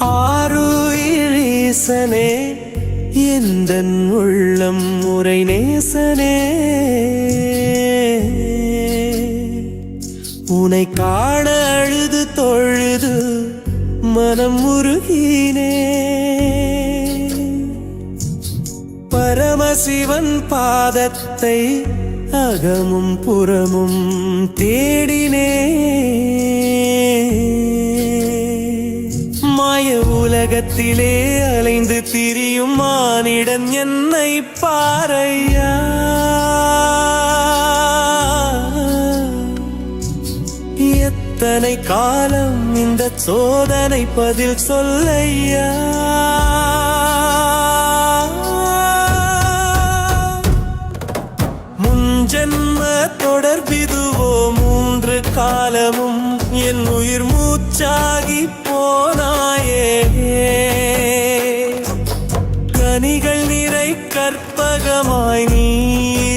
ஆருயிரீசனே எந்த உள்ளம் முறை நேசனே உனை காண அழுது தொழுது மனம் உருகினே. பரமசிவன் பாதத்தை அகமும் புறமும் தேடினே. உலகத்திலே அலைந்து திரியும் மானிடன் என்னை பாறையா எத்தனை காலம் இந்த சோதனை பதில் சொல்லையா. முன்ஜென்ம தொடர்பிதுவோ காலமும் என் உயிர் மூச்சாகி போனாயே. கனிகள் நிறை கற்பகமாய் நீ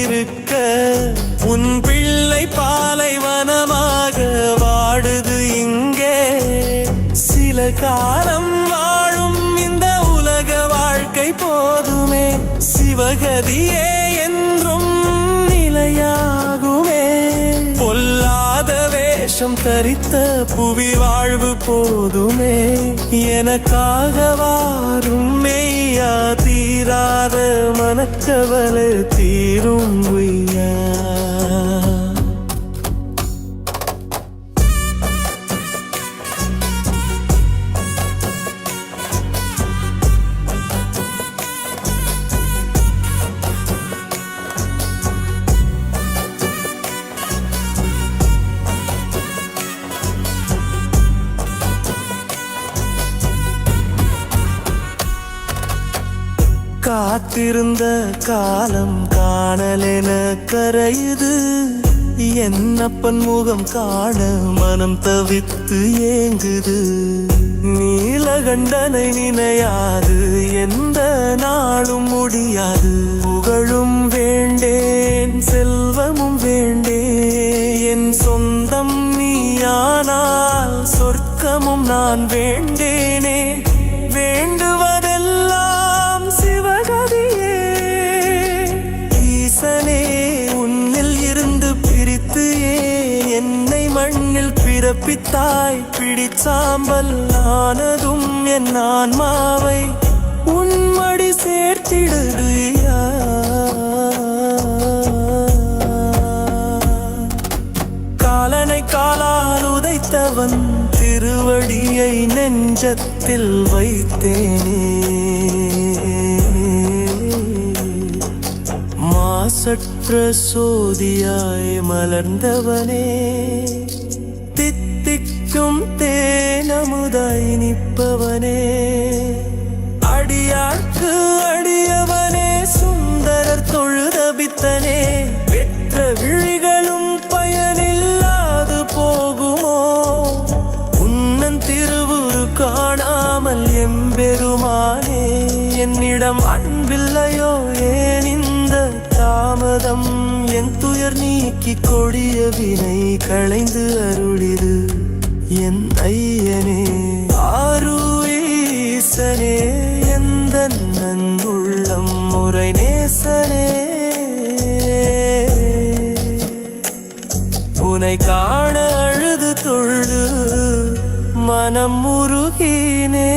இருக்க உன் பிள்ளை பாலைவனமாக வாடுது இங்கே. சில காலம் வாழும் இந்த உலக வாழ்க்கை போதுமே. சிவகதியே வேஷம் தரித்த புவி வாழ்வு போதுமே. எனக்காக வாரும் மெய்யா தீராத மனக்கவலை தீரும் காத்திருந்த காலம் காணலென கரையுது. என்னப்பன் முகம் காண மனம் தவித்து ஏங்குது. நீலகண்டனை நினையாது எந்த நாளும் முடியாது. புகழும் வேண்டேன் செல்வமும் வேண்டே என் சொந்தம் நீயானால் சொர்க்கமும் நான் வேண்டேன் மண்ணில் பிறப்பித்தாய் பிடிச்சாம்பல் ஆனதும் என் ஆன்மாவை உன்மடி சேர்த்திடுறியா காலனை காலால் உதைத்தவன் திருவடியை நெஞ்சத்தில் வைத்தேனே. மாசற்ற சோதியாய் மலர்ந்தவனே. தித்திக்கும் தேனமுதாய் நிற்பவனே. அடியார்க்கு அடியவனே சுந்தரர் தொழுதபித்தனே. பெற்ற விழிகளும் பயனில்லாது போகுமோ? உன்னன் திருவுரு காணாமல் எம்பெருமானே என்னிடம் அன்பில்லையோ ஏ? தாமதம் என் துயர் நீக்கி கொடிய வினை களைந்து அருளிது. என் ஐயனே ஆரூசனே எந்த நன்புள்ளம் முறை நேசனே உனை காண அழுது தொழு மனம் முருகினே